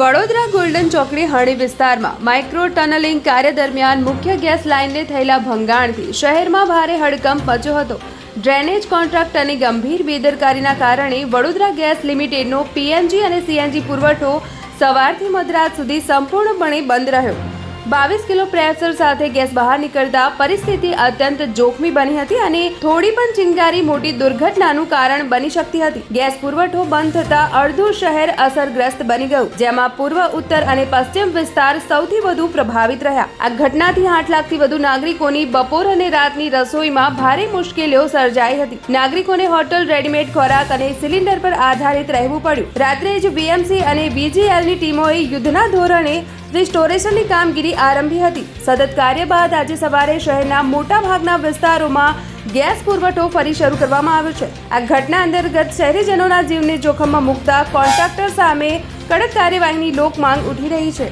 Vadodara golden ચોકડી હણી વિસ્તારમાં micro tunnelling કાર્ય દરમિયાન મુખ્ય ગેસ લાઇનને થયેલા ભંગાણથી શહેરમાં ભારે હડકંપ મચ્યો હતો. ડ્રેનેજ કોન્ટ્રાક્ટરની ગંભીર બેદરકારીના કારણે વડોદરા ગેસ લિમિટેડનો પીએનજી અને સીએનજી પુરવઠો સવારથી મધરાત સુધી સંપૂર્ણપણે બંધ રહ્યો. બાવીસ કિલો પ્રેશર સાથે ગેસ બહાર નીકળતા પરિસ્થિતિ અત્યંત જોખમી બની હતી અને થોડી પણ ચિંગારી મોટી દુર્ઘટનાનું કારણ બની શકતી હતી. ગેસ પુરવઠો બંધ થતા અડધું શહેર અસરગ્રસ્ત બની ગયું, જેમાં પૂર્વ, ઉત્તર અને પશ્ચિમ વિસ્તાર સૌથી વધુ પ્રભાવિત રહ્યા. આ ઘટનાથી આઠ લાખથી વધુ નાગરિકોની બપોર અને રાતની રસોઈમાં ભારે મુશ્કેલીઓ સર્જાઈ હતી. નાગરિકોને હોટલ, રેડીમેડ ખોરાક અને સિલિન્ડર પર આધારિત રહેવું પડ્યું. રાત્રે જ બીએમસી અને બીજીએલની ટીમોએ યુદ્ધના ધોરણે રિસ્ટોરેશનની કામગીરી આરંભી હતી. સતત કાર્ય બાદ આજે સવારે શહેરના મોટા ભાગના વિસ્તારોમાં ગેસ પુરવઠો ફરી શરૂ કરવામાં આવ્યો છે. આ ઘટના અંતર્ગત શહેરીજનોના જીવને જોખમમાં મૂકતા કોન્ટ્રાક્ટર સામે કડક કાર્યવાહીની લોક માંગ ઉઠી રહી છે.